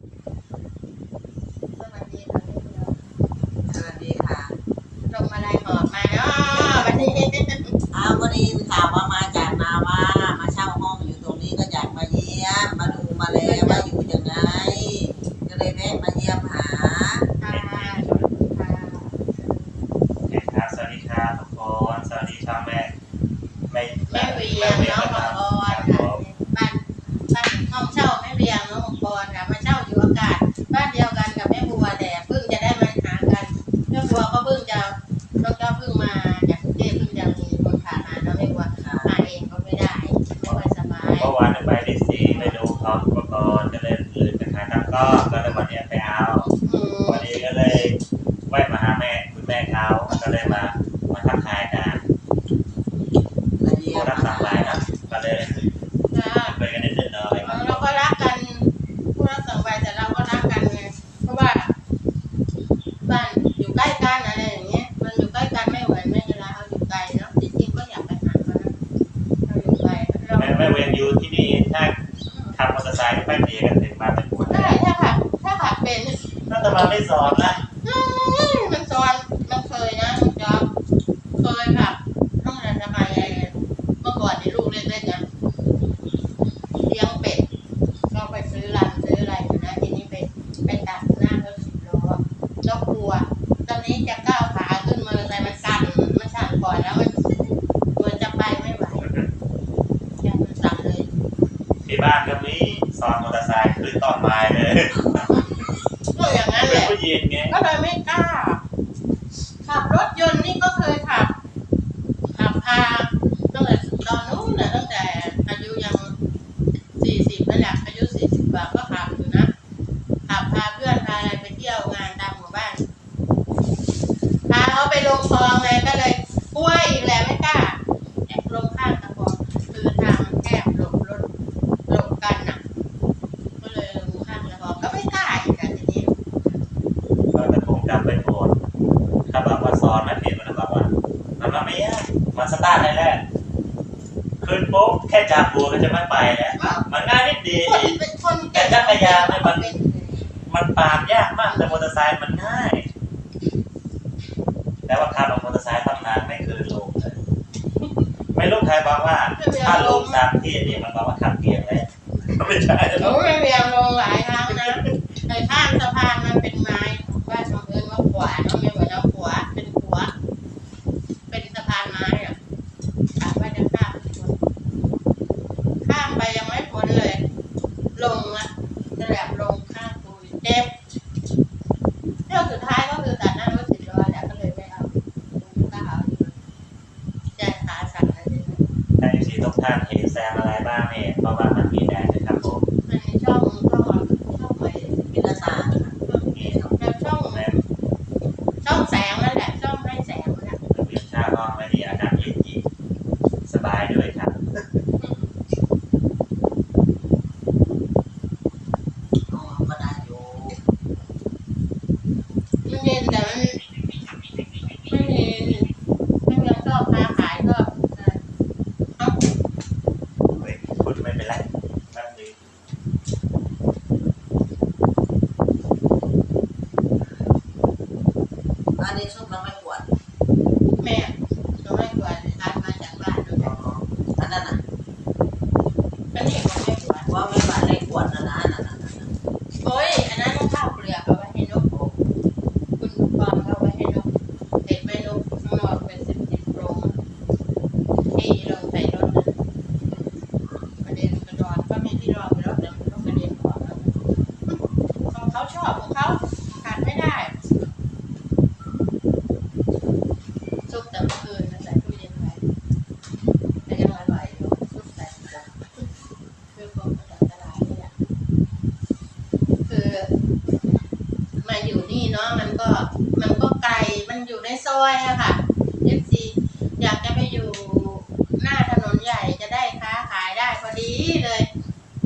สวัสดีค่ะตรงมาลาหอมมาเนาะวันนี้อาวพอดีข่าวว่ามาจากนาว่ามาเช่าห้องอยู่ตรงนี้ก็อยากมาเยี่ยมมาดูมาแล้วว่าอยู่ยังไงก็เลยแวะมาเยี่ยมหาค่ะค่ะครับสวัสดีครับทุกคน สวัสดีครับแม่ แม่แม่เวี รเจริยอื่นนะคะแล้ก็เงินวันนี้ไปเอา มันไม่สอนนะมันสอนมันเคยนะจอบเคยแบบห้องเรีราอะไรมื่ก่อนที่ลูกเล่นๆนะเลี้ยงเป็ดเราไปซื้อรันซื้ออะไรนะทีนี้ไปไปตัดหน้ารถสิบล้อแล้วกลัว ตอนนี้จะก้าวขาขึ้นมาอะมันสั่นมันสั่นก่อนแล้วมันมันจะไปไม่ไหวยังสั่นที่บ้านก็มีสอนมอเตอร์ไซค์ขึ้นต้นไม้เลย ยนไง ก็เลยไม่กล้า แค่จับหัวก็จะไม่ไปแล้วมันง่ายนิดเดียวแต่จักรยานมันมันปามยากมากแต่มอเตอร์ไซค์มันง่ายแต่ว่าคาาลงมอเตอร์ไซค์ตำนานไม่เคยลงเลยไม่รู้ใครบอกว่าถ้าลงตามที่นี่มันบอกว่าขับเกียร์แลยไม่ใช่โอ้ยเรียงลงหลายครั้งนะไอ้ข้ามสะพานมันเป็นไม้บ้านของเอิญว่าขวาเนาะ ลงอะแะบลงข้างปุ๋ยเจ็บ ในซอยอะค่ะเอฟซีอยากจะไปอยู่หน้าถนนใหญ่จะได้ค้าขายได้พอดีเลย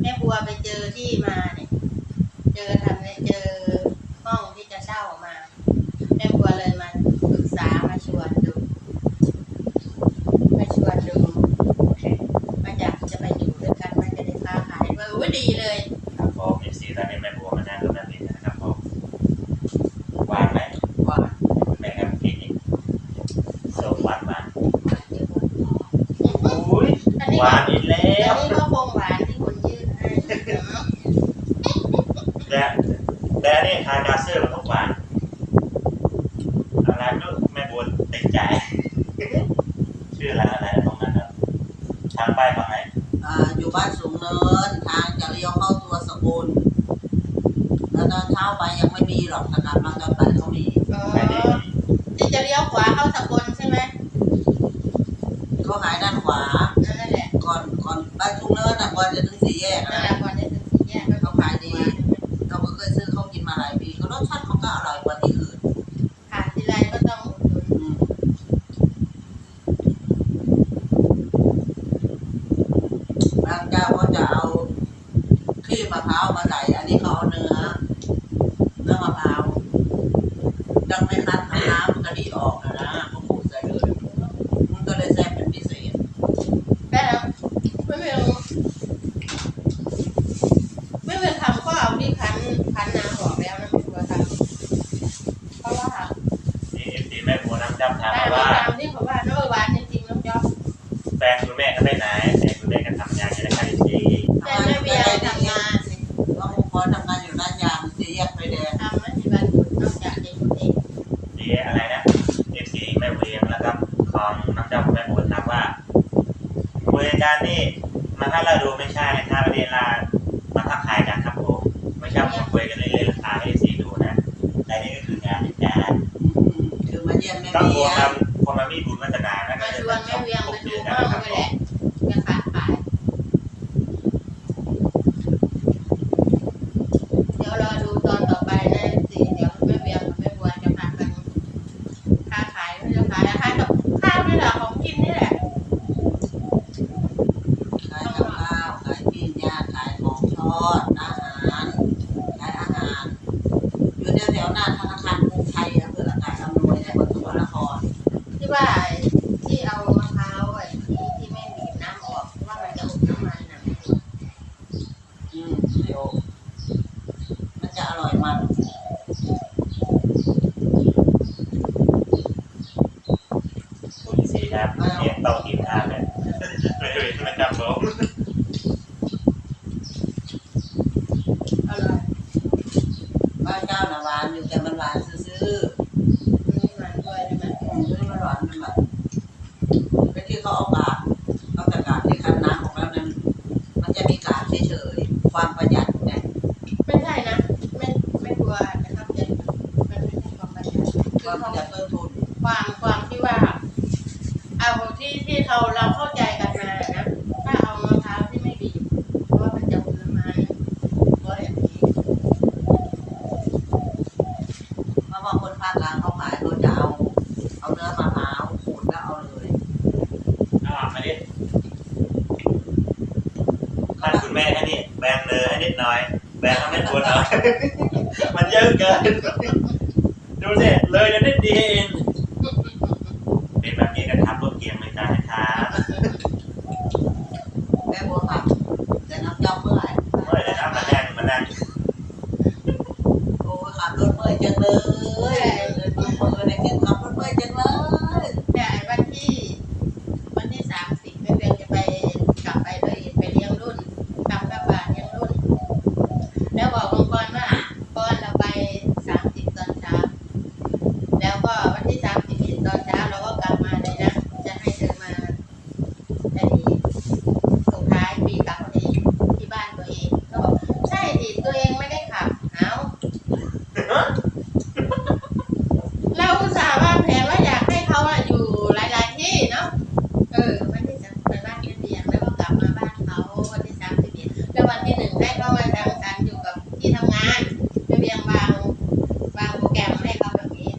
แม่บัวไปเจอที่มา สมหวานมาอุ้ยหวานอีกแล้วนี่ก็คงหวานที่คนยื่นให้แต่แต่นี่ทานกาเซอร์มันต้องหวานอะไรลูกแม่บุญติดใจ ชื่ออะไรอะไรตรงนั้นนะทางไปฝั่งไหนอ่าอยู่บ้านสูงเนินทางจะเลี้ยวเข้าตัวสกุลแล้วตอนเช้าไปยังไม่มีหรอกนะครับบางตอนบ่ายเขามีที่จะเลี้ยวขวาเข้าสกุล บ้านสูงเนินอะก่อนจะถึงสี่แยก นั่น นะ แหละก่อนจะถึงสี่แยกก็ เขาขายดี เราก็เคยซื้อเขากินมาหลายปีก็รสชาติเขาก็อร่อยกว่าที่อื่น ผ่านทีไรก็ต้องอุดหนุน อืมบางเจ้าเขาจะเอาขี้มะพร้าวมาใส่ อันนี้เขาเอาเนื้อเนื้อมะพร้าวยังไม่คั้นเอาน้ำกะทิออกนะนะเขาขูดใส่เลย มันก็เลยแซ่บเป็นพิเศษ แต่ไม่เป็นไม่เป็นทำก็เอาที่คั้นคั้นน้ำออกแล้วนะไม่ควรทำเพราะว่า นี่เอฟซีแม่บัวน้ำจำถาม แต่ มา ว่า ว่า ตามที่เขาว่าน้ำหวานจริงๆน้ำจ๊อบ แฟนคุณแม่ก็ไปไหนแฟนคุณแม่ก็ทำงานอยู่ในคาริซี แต่ไม่เบียร์ทำงาน ว่าหมูพอทำงานอยู่ร้านยางสี่แยกไฟแดง ทำไม่มีวันหยุดนอกจากเด็กเอง ดีอะไรนะเอฟซีแม่เวียงแล้วก็ของน้ำจำแม่บัวถามว่าบริการนี่มาถ้าเราดูไม่ใช่นะครับเวลามาทักทายกันครับผมไม่ใช่มาคุยกันเรื่อยๆราคาเอฟซีดูนะแต่นี่ก็คืองานเหมือนกันอืมคือมาเยี่ยมแม่ก็เมีกลัวยทำคนมามีบุญวัฒนานะมาชวนแม่เวียงไปดูห้องไปแหละจะขาดขาย เดี๋ยวรอดูตอนต่อไปนะสิเดี๋ยวแม่เวียงกับแม่บัวจะพากันค้าขายไม่จะขายขายกับข้าวนี่แหละของกินนี่แหละ ขายกับข้าวขายปิ้งย่างขายของทอดอาหารขายอาหาร อยู่แถวๆหน้าธนาคารกรุงไทยอำเภอละกายอำนวยในจังหวัดสกลนคร ที่ว่าที่เอามะพร้าวไอ้ที่ที่ไม่บีบน้ำออกว่ามันจะอมน้ำมันนะ อืมเดี๋ยวมันจะอร่อยมัน คุณสีครับเนี่ยต้องกินทานเลยไม่เว้ นนะครับผมอร่อยบ้านเจ้าน่ะหวานอยู่แต่มันหวานซื่อมีมันด้วยใช่ไหมๆอืมไม่มันหวานมันแบบไปที่เขาเอากากเอาแต่กากที่คั้นน้ำออกแล้วนั้นมันจะมีกากเฉยๆความประหยัดเนี่ยไม่ใช่นะ ไม่ไม่กลัวอาจจะเข้าใจมันไม่ใช่ความประหยัดความประหยัดต้นทุน ความความที่ว่า เอาที่ที่เราเราเข้าใจกันมานะถ้าเอามะพร้าวที่ไม่บีบเพราะว่ามันจะอมน้ำมันเพราะอย่างนี้ เพราะว่าคนภาคกลางเขาขายเขาจะเอาเอาเนื้อมะพร้าวขูดแล้วเอาเลย เอามาดิ ท่านคุณแม่แค่นี้แบนเลยให้นิดหน่อย แบนทำให้ตัวหน่อย มันเยอะเกิน ดูสิเลยจะนิดเดียวเองเป็นแบบนี้กันครับรถเกียร์ไม่ได้นะครับแม่บัวขับแต่น้ำเจ้าเมื่อยเมื่อไหร่จะมานั่งมานั่งโอ้ยขับรถเมื่อยจังเลยเดินมือมือในเก็บขับรถเมื่อยจังเลย แต่วันที่ วันที่สามสิบแม่เวียงจะไปกลับไปเลยไปเลี้ยงรุ่นทำกระบาเลี้ยงรุ่น แล้วบอกองค์กรว่าก่อนเราไปสามสิบตอนเช้า แล้วก็วันที่สามสิบตอนเช้าเราก็กลับมาเลยนะ จะให้เธอมาไอ้ส่งท้ายปีเก่านี้ที่บ้านตัวเองก็บอกใช่ดิตัวเองไม่ได้ขับเอาเราอุตส่าห์วางแผนว่าอยากให้เขาอะอยู่หลาย ๆ ที่เนาะเออวันที่สามไปบ้านแม่เบียงแล้วก็กลับมาบ้านเขาวันที่สามสิบเอ็ดแล้ววันที่หนึ่งให้เขามาทำการอยู่กับที่ทำงานแม่เบียงวางวางโปรแกรมให้เขาแบบนี้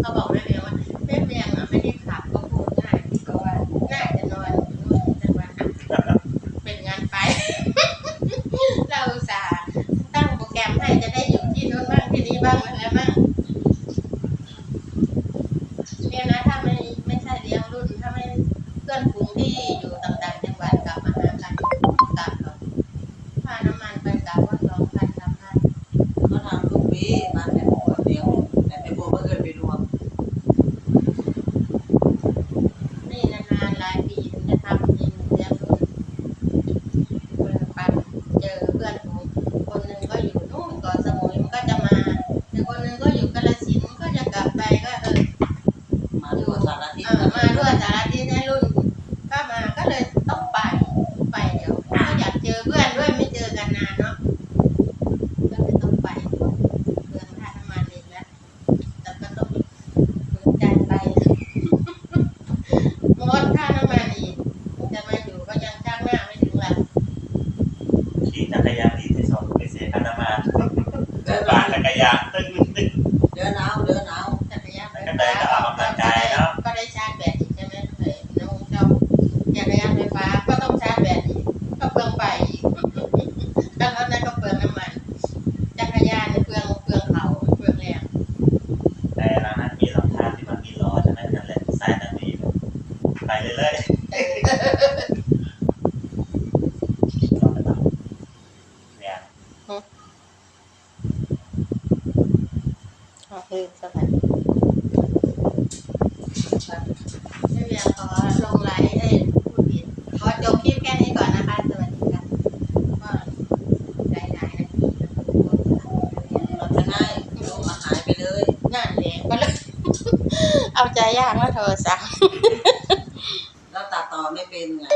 เขาบอกแม่เบียงว่าแม่เบียงอะไม่ได้ขับก็พูดง่ายที่เขาว่าน่าจะนอนอยู่นู่นแต่ว่าอะเป็นงานไป เราอุตส่าห์ตั้งโปรแกรมให้จะได้อยู่ที่นู้นบ้างที่นี่บ้างอะไรบ้างเนี่ยนะ ถ้าไม่ไม่ใช่เลี้ยงรุ่น ถ้าไม่เพื่อนฝูงที่อยู่ต่างๆจังหวัดกลับมาหากันกลับหรอกค่าน้ำมันไปกลับว่าสองพันสามพันเขาทำทุกปีบ้านแม่บัวเลี้ยงแต่แม่บัวไม่เคยไปรวมนี่นานๆหลายปีถึงจะทำจริงเลี้ยงรุ่นเพื่อนปันเจอเพื่อน สมัยไม่เบียขลงไลน์เอ้ยพูดผิดขอจบคลิปแค่นี้ก่อนนะคะสวัสดีค่ะว่าไหนไหนนะเราจะได้ลงมาหายไปเลยนั่นเองก็เลยเอาใจยากว่าโทรศั